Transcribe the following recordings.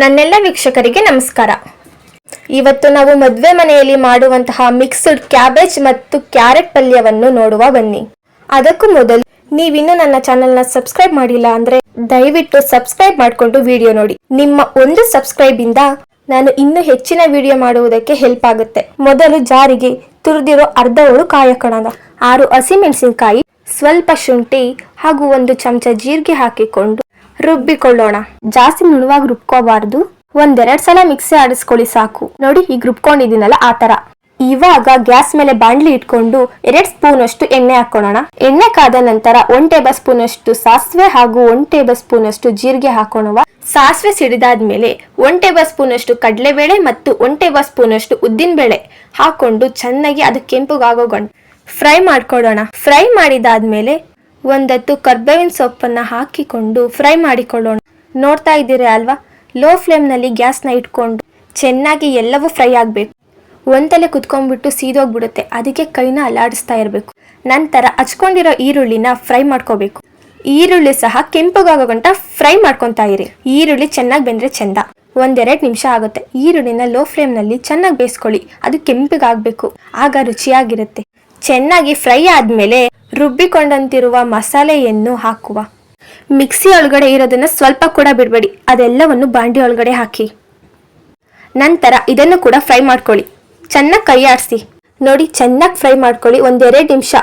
ನನ್ನೆಲ್ಲ ವೀಕ್ಷಕರಿಗೆ ನಮಸ್ಕಾರ. ಇವತ್ತು ನಾವು ಮದುವೆ ಮನೆಯಲ್ಲಿ ಮಾಡುವಂತಹ ಮಿಕ್ಸ್ಡ್ ಕ್ಯಾಬೇಜ್ ಮತ್ತು ಕ್ಯಾರೆಟ್ ಪಲ್ಯವನ್ನು ನೋಡುವ ಬನ್ನಿ. ಅದಕ್ಕೂ ಮೊದಲು ನೀವಿನ್ನೂ ನನ್ನ ಚಾನೆಲ್ನ ಸಬ್ಸ್ಕ್ರೈಬ್ ಮಾಡಿಲ್ಲ ಅಂದ್ರೆ ದಯವಿಟ್ಟು ಸಬ್ಸ್ಕ್ರೈಬ್ ಮಾಡಿಕೊಂಡು ವಿಡಿಯೋ ನೋಡಿ. ನಿಮ್ಮ ಒಂದು ಸಬ್ಸ್ಕ್ರೈಬ್ ಇಂದ ನಾನು ಇನ್ನೂ ಹೆಚ್ಚಿನ ವಿಡಿಯೋ ಮಾಡುವುದಕ್ಕೆ ಹೆಲ್ಪ್ ಆಗುತ್ತೆ. ಮೊದಲು ಜಾರಿಗೆ ತುರಿದಿರೋ ಅರ್ಧ ಹೋಳು ಕಾಯ ಕಣದ, ಆರು ಹಸಿಮೆಣಸಿನಕಾಯಿ ಸ್ವಲ್ಪ ಶುಂಠಿ ಹಾಗೂ ಒಂದು ಚಮಚ ಜೀರಿಗೆ ಹಾಕಿಕೊಂಡು ರುಬ್ಬಿಕೊಳ್ಳೋಣ. ಜಾಸ್ತಿ ನುಣುವಾಗಿ ರುಬ್ಕೋಬಾರ್ದು. ಒಂದೆರಡ್ ಸಲ ಮಿಕ್ಸಿ ಆಡಿಸ್ಕೊಳ್ಳಿ ಸಾಕು. ನೋಡಿ ಈಗ ರುಬ್ಕೊಂಡಿದ್ದೀನಲ್ಲ, ಆ ತರ ಇವಾಗ ಗ್ಯಾಸ್ ಮೇಲೆ ಬಾಂಡ್ಲಿ ಇಟ್ಕೊಂಡು ಎರಡ್ ಸ್ಪೂನ್ ಅಷ್ಟು ಎಣ್ಣೆ ಹಾಕೋಣ ಎಣ್ಣೆ ಕಾದ ನಂತರ ಒನ್ ಟೇಬಲ್ ಸ್ಪೂನ್ ಅಷ್ಟು ಸಾಸಿವೆ ಹಾಗೂ ಒನ್ ಟೇಬಲ್ ಸ್ಪೂನ್ ಅಷ್ಟು ಜೀರಿಗೆ ಹಾಕೋಣವ. ಸಾಸಿವೆ ಸಿಡಿದಾದ್ಮೇಲೆ ಒನ್ ಟೇಬಲ್ ಸ್ಪೂನ್ ಅಷ್ಟು ಕಡಲೆಬೇಳೆ ಮತ್ತು ಒನ್ ಟೇಬಲ್ ಸ್ಪೂನ್ ಅಷ್ಟು ಉದ್ದಿನಬೇಳೆ ಹಾಕೊಂಡು ಚೆನ್ನಾಗಿ ಅದು ಕೆಂಪುಗಾಗೋ ಫ್ರೈ ಮಾಡ್ಕೊಡೋಣ ಫ್ರೈ ಮಾಡಿದಾದ್ಮೇಲೆ ಒಂದತ್ತು ಕರ್ಬೇವಿನ ಸೊಪ್ಪನ್ನ ಹಾಕಿಕೊಂಡು ಫ್ರೈ ಮಾಡಿಕೊಳ್ಳೋಣ. ನೋಡ್ತಾ ಇದ್ದೀರಿ ಅಲ್ವಾ? ಲೋ ಫ್ಲೇಮ್ನಲ್ಲಿ ಗ್ಯಾಸ್ನ ಇಟ್ಕೊಂಡು ಚೆನ್ನಾಗಿ ಎಲ್ಲವೂ ಫ್ರೈ ಆಗಬೇಕು. ಒಂದಲೆ ಕುತ್ಕೊಂಡ್ಬಿಟ್ಟು ಸೀದೋಗ್ಬಿಡುತ್ತೆ. ಅದಕ್ಕೆ ಕೈನ ಅಲ್ಲಾಡಿಸ್ತಾ ಇರಬೇಕು. ನಂತರ ಹಚ್ಕೊಂಡಿರೋ ಈರುಳ್ಳಿನ ಫ್ರೈ ಮಾಡ್ಕೋಬೇಕು. ಈರುಳ್ಳಿ ಸಹ ಕೆಂಪಗಾಗೋ ಗಂಟ ಫ್ರೈ ಮಾಡ್ಕೊತಾ ಇರಿ. ಈರುಳ್ಳಿ ಚೆನ್ನಾಗಿ ಬೆಂದ್ರೆ ಚೆಂದ. ಒಂದೆರಡು ನಿಮಿಷ ಆಗುತ್ತೆ. ಈರುಳ್ಳಿನ ಲೋ ಫ್ಲೇಮ್ನಲ್ಲಿ ಚೆನ್ನಾಗಿ ಬೇಯಿಸ್ಕೊಳ್ಳಿ. ಅದು ಕೆಂಪಗಾಗಬೇಕು. ಆಗ ರುಚಿಯಾಗಿರುತ್ತೆ. ಚೆನ್ನಾಗಿ ಫ್ರೈ ಆದ್ಮೇಲೆ ರುಬ್ಬಿಕೊಂಡಂತಿರುವ ಮಸಾಲೆಯನ್ನು ಹಾಕುವ. ಮಿಕ್ಸಿ ಒಳಗಡೆ ಇರೋದನ್ನು ಸ್ವಲ್ಪ ಕೂಡ ಬಿಡಬೇಡಿ. ಅದೆಲ್ಲವನ್ನು ಬಾಂಡಿ ಒಳಗಡೆ ಹಾಕಿ. ನಂತರ ಇದನ್ನು ಕೂಡ ಫ್ರೈ ಮಾಡ್ಕೊಳ್ಳಿ. ಚೆನ್ನಾಗಿ ಕೈ ಆಡಿಸಿ ನೋಡಿ, ಚೆನ್ನಾಗಿ ಫ್ರೈ ಮಾಡ್ಕೊಳ್ಳಿ. ಒಂದೆರಡು ನಿಮಿಷ.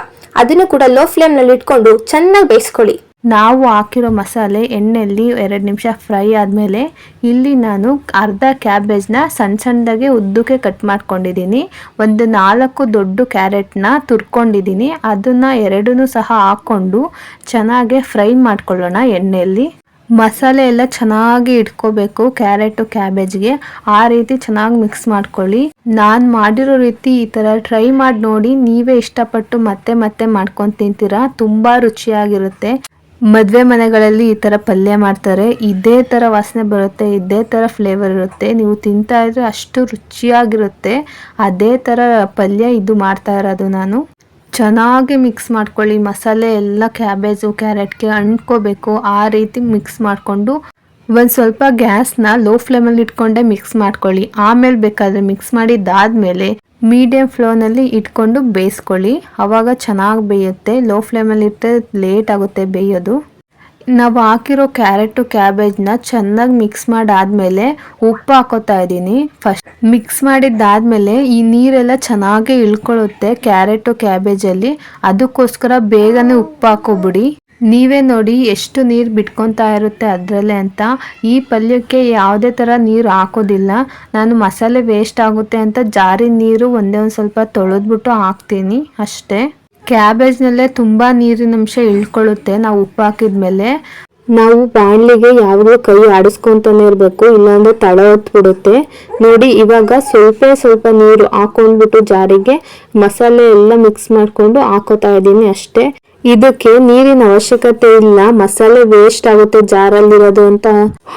ಅದನ್ನು ಕೂಡ ಲೋ ಫ್ಲೇಮ್ನಲ್ಲಿ ಇಟ್ಕೊಂಡು ಚೆನ್ನಾಗಿ ಬೇಯಿಸ್ಕೊಳ್ಳಿ. ನಾವು ಹಾಕಿರೋ ಮಸಾಲೆ ಎಣ್ಣೆಯಲ್ಲಿ ಎರಡು ನಿಮಿಷ ಫ್ರೈ ಆದಮೇಲೆ ಇಲ್ಲಿ ನಾನು ಅರ್ಧ ಕ್ಯಾಬೇಜ್ನ ಸಣ್ಣ ಸಣ್ಣದಾಗೆ ಉದ್ದಕ್ಕೆ ಕಟ್ ಮಾಡ್ಕೊಂಡಿದ್ದೀನಿ. ಒಂದು ನಾಲ್ಕು ದೊಡ್ಡ ಕ್ಯಾರೆಟ್ನ ತುರ್ಕೊಂಡಿದ್ದೀನಿ. ಅದನ್ನು ಎರಡನ್ನೂ ಸಹ ಹಾಕ್ಕೊಂಡು ಚೆನ್ನಾಗೆ ಫ್ರೈ ಮಾಡ್ಕೊಳ್ಳೋಣ ಎಣ್ಣೆಯಲ್ಲಿ. ಮಸಾಲೆ ಎಲ್ಲ ಚೆನ್ನಾಗಿ ಇಟ್ಕೋಬೇಕು ಕ್ಯಾರೆಟು ಕ್ಯಾಬೇಜ್ಗೆ. ಆ ರೀತಿ ಚೆನ್ನಾಗಿ ಮಿಕ್ಸ್ ಮಾಡ್ಕೊಳ್ಳಿ. ನಾನು ಮಾಡಿರೋ ರೀತಿ ಈ ಥರ ಟ್ರೈ ಮಾಡಿ ನೋಡಿ. ನೀವೇ ಇಷ್ಟಪಟ್ಟು ಮತ್ತೆ ಮತ್ತೆ ಮಾಡ್ಕೊಂಡು ತಿಂತೀರಾ. ತುಂಬ ರುಚಿಯಾಗಿರುತ್ತೆ. ಮದುವೆ ಮನೆಗಳಲ್ಲಿ ಈ ಥರ ಪಲ್ಯ ಮಾಡ್ತಾರೆ, ಇದೇ ಥರ ವಾಸನೆ ಬರುತ್ತೆ, ಇದೇ ಥರ ಫ್ಲೇವರ್ ಇರುತ್ತೆ, ನೀವು ತಿಂತಾ ಇದ್ರೆ ಅಷ್ಟು ರುಚಿಯಾಗಿರುತ್ತೆ, ಅದೇ ಥರ ಪಲ್ಯ ಇದು ಮಾಡ್ತಾ ಇರೋದು ನಾನು. ಚೆನ್ನಾಗಿ ಮಿಕ್ಸ್ ಮಾಡ್ಕೊಳ್ಳಿ, ಮಸಾಲೆ ಎಲ್ಲ ಕ್ಯಾಬೇಜು ಕ್ಯಾರೆಟ್ಗೆ ಅಂಟ್ಕೋಬೇಕು, ಆ ರೀತಿ ಮಿಕ್ಸ್ ಮಾಡಿಕೊಂಡು ಒಂದು ಸ್ವಲ್ಪ ಗ್ಯಾಸ್ನ ಲೋ ಫ್ಲೇಮಲ್ಲಿ ಇಟ್ಕೊಂಡೆ ಮಿಕ್ಸ್ ಮಾಡ್ಕೊಳ್ಳಿ. ಆಮೇಲೆ ಬೇಕಾದರೆ ಮಿಕ್ಸ್ ಮಾಡಿದ್ದಾದಮೇಲೆ ಮೀಡಿಯಮ್ ಫ್ಲೋನಲ್ಲಿ ಇಟ್ಕೊಂಡು ಬೇಯಿಸ್ಕೊಳ್ಳಿ. ಆವಾಗ ಚೆನ್ನಾಗಿ ಬೇಯುತ್ತೆ. ಲೋ ಫ್ಲೇಮಲ್ಲಿ ಇಟ್ಟರೆ ಲೇಟ್ ಆಗುತ್ತೆ ಬೇಯೋದು. ನಾವು ಹಾಕಿರೋ ಕ್ಯಾರೆಟು ಕ್ಯಾಬೇಜ್ನ ಚೆನ್ನಾಗಿ ಮಿಕ್ಸ್ ಮಾಡಾದಮೇಲೆ ಉಪ್ಪು ಹಾಕೋತಾ ಇದ್ದೀನಿ. ಫಸ್ಟ್ ಮಿಕ್ಸ್ ಮಾಡಿದ್ದಾದಮೇಲೆ ಈ ನೀರೆಲ್ಲ ಚೆನ್ನಾಗೇ ಇಳ್ಕೊಳ್ಳುತ್ತೆ ಕ್ಯಾರೆಟು ಕ್ಯಾಬೇಜಲ್ಲಿ. ಅದಕ್ಕೋಸ್ಕರ ಬೇಗನೆ ಉಪ್ಪು ಹಾಕೋಬಿಡಿ. ನೀವೇ ನೋಡಿ ಎಷ್ಟು ನೀರು ಬಿಟ್ಕೊತಾ ಇರುತ್ತೆ ಅದರಲ್ಲೇ ಅಂತ. ಈ ಪಲ್ಯಕ್ಕೆ ಯಾವುದೇ ಥರ ನೀರು ಹಾಕೋದಿಲ್ಲ. ನಾನು ಮಸಾಲೆ ವೇಸ್ಟ್ ಆಗುತ್ತೆ ಅಂತ ಜಾರಿ ನೀರು ಒಂದೇ ಒಂದು ಸ್ವಲ್ಪ ತೊಳೆದ್ಬಿಟ್ಟು ಹಾಕ್ತೀನಿ ಅಷ್ಟೇ. ಕ್ಯಾಬೇಜ್ನಲ್ಲೇ ತುಂಬ ನೀರಿನಂಶ ಇಳ್ಕೊಳ್ಳುತ್ತೆ ನಾವು ಉಪ್ಪು ಹಾಕಿದ್ಮೇಲೆ. ನಾವು ಬಾಣಲಿಗೆ ಯಾವಾಗಲೂ ಕೈ ಆಡಿಸ್ಕೊತಾನೆ ಇರಬೇಕು, ಇಲ್ಲಾಂದ್ರೆ ತಳ ಹೊತ್ಬಿಡುತ್ತೆ. ನೋಡಿ, ಇವಾಗ ಸ್ವಲ್ಪ ಸ್ವಲ್ಪ ನೀರು ಹಾಕೊಂಡ್ಬಿಟ್ಟು ಜಾರಿಗೆ ಮಸಾಲೆ ಎಲ್ಲ ಮಿಕ್ಸ್ ಮಾಡಿಕೊಂಡು ಹಾಕೋತಾ ಇದ್ದೀನಿ ಅಷ್ಟೇ. ಇದಕ್ಕೆ ನೀರಿನ ಅವಶ್ಯಕತೆ ಇಲ್ಲ, ಮಸಾಲೆ ವೇಸ್ಟ್ ಆಗುತ್ತೆ, ಜಾರಲ್ಲಿರೋದು ಅಂತ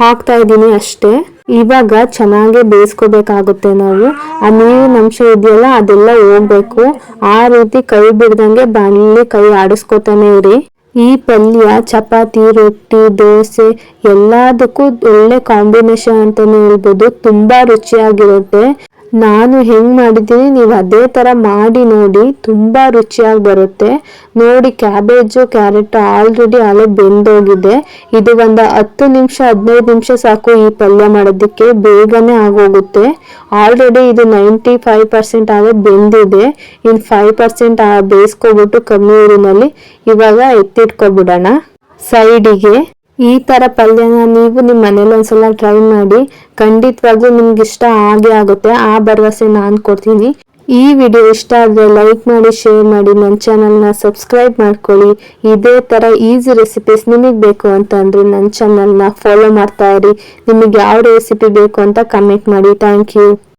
ಹಾಕ್ತಾ ಇದ್ದೀನಿ ಅಷ್ಟೇ. ಇವಾಗ ಚೆನ್ನಾಗಿ ಬೇಯಿಸ್ಕೋಬೇಕಾಗುತ್ತೆ ನಾವು. ಆ ನೀರಿನ ಅಂಶ ಇದೆಯಲ್ಲ, ಅದೆಲ್ಲ ಹೋಗ್ಬೇಕು. ಆ ರೀತಿ ಕೈ ಬಿಡ್ದಂಗೆ ಬಾಣಲಿ ಕೈ ಆಡಿಸ್ಕೊತಾನೆ ಇರಿ. ಈ ಪಲ್ಯ, ಚಪಾತಿ, ರೊಟ್ಟಿ, ದೋಸೆ ಎಲ್ಲದಕ್ಕೂ ಒಳ್ಳೆ ಕಾಂಬಿನೇಷನ್ ಅಂತಾನೆ ಹೇಳ್ಬೋದು. ತುಂಬಾ ರುಚಿಯಾಗಿರುತ್ತೆ. ನಾನು ಹೆಂಗ್ ಮಾಡಿದ್ದೀನಿ, ನೀವು ಅದೇ ತರ ಮಾಡಿ ನೋಡಿ, ತುಂಬಾ ರುಚಿಯಾಗಿ ಬರುತ್ತೆ. ನೋಡಿ, ಕ್ಯಾಬೇಜು, ಕ್ಯಾರೆಟ್ ಆಲ್ರೆಡಿ ಆಲೆ ಬೆಂದೋಗಿದೆ. ಇದು ಒಂದು ಹತ್ತು ನಿಮಿಷ, ಹದಿನೈದು ನಿಮಿಷ ಸಾಕು ಈ ಪಲ್ಯ ಮಾಡೋದಕ್ಕೆ, ಬೇಗನೆ ಆಗೋಗುತ್ತೆ. ಆಲ್ರೆಡಿ ಇದು ನೈಂಟಿ ಫೈವ್ ಪರ್ಸೆಂಟ್ ಆಗ ಬೆಂದಿದೆ. ಇನ್ನು ಫೈವ್ ಪರ್ಸೆಂಟ್ ಬೇಯಿಸ್ಕೊಬಿಟ್ಟು ಕಮ್ಮಿ ಊರಿನಲ್ಲಿ ಇವಾಗ ಎತ್ತಿಟ್ಕೊಬಿಡೋಣ. ಸೈಡಿಗೆ ಈ ಥರ ಪಲ್ಯನ ನೀವು ನಿಮ್ಮ ಮನೇಲಿ ಒಂದ್ಸಲ ಟ್ರೈ ಮಾಡಿ, ಖಂಡಿತವಾಗ್ಲೂ ನಿಮ್ಗೆ ಇಷ್ಟ ಆಗೇ ಆಗುತ್ತೆ. ಆ ಭರವಸೆ ನಾನು ಕೊಡ್ತೀನಿ. ಈ ವಿಡಿಯೋ ಇಷ್ಟ ಆದರೆ ಲೈಕ್ ಮಾಡಿ ಶೇರ್ ಮಾಡಿ ನನ್ನ ಚಾನಲ್ನ ಸಬ್ಸ್ಕ್ರೈಬ್ ಮಾಡ್ಕೊಳ್ಳಿ. ಇದೇ ಥರ ಈಸಿ ರೆಸಿಪೀಸ್ ನಿಮಗೆ ಬೇಕು ಅಂತ ಅಂದರೆ ನನ್ನ ಚಾನಲ್ನ ಫಾಲೋ ಮಾಡ್ತಾ ಇರಿ. ನಿಮಗೆ ಯಾವ ರೆಸಿಪಿ ಬೇಕು ಅಂತ ಕಮೆಂಟ್ ಮಾಡಿ. Thank you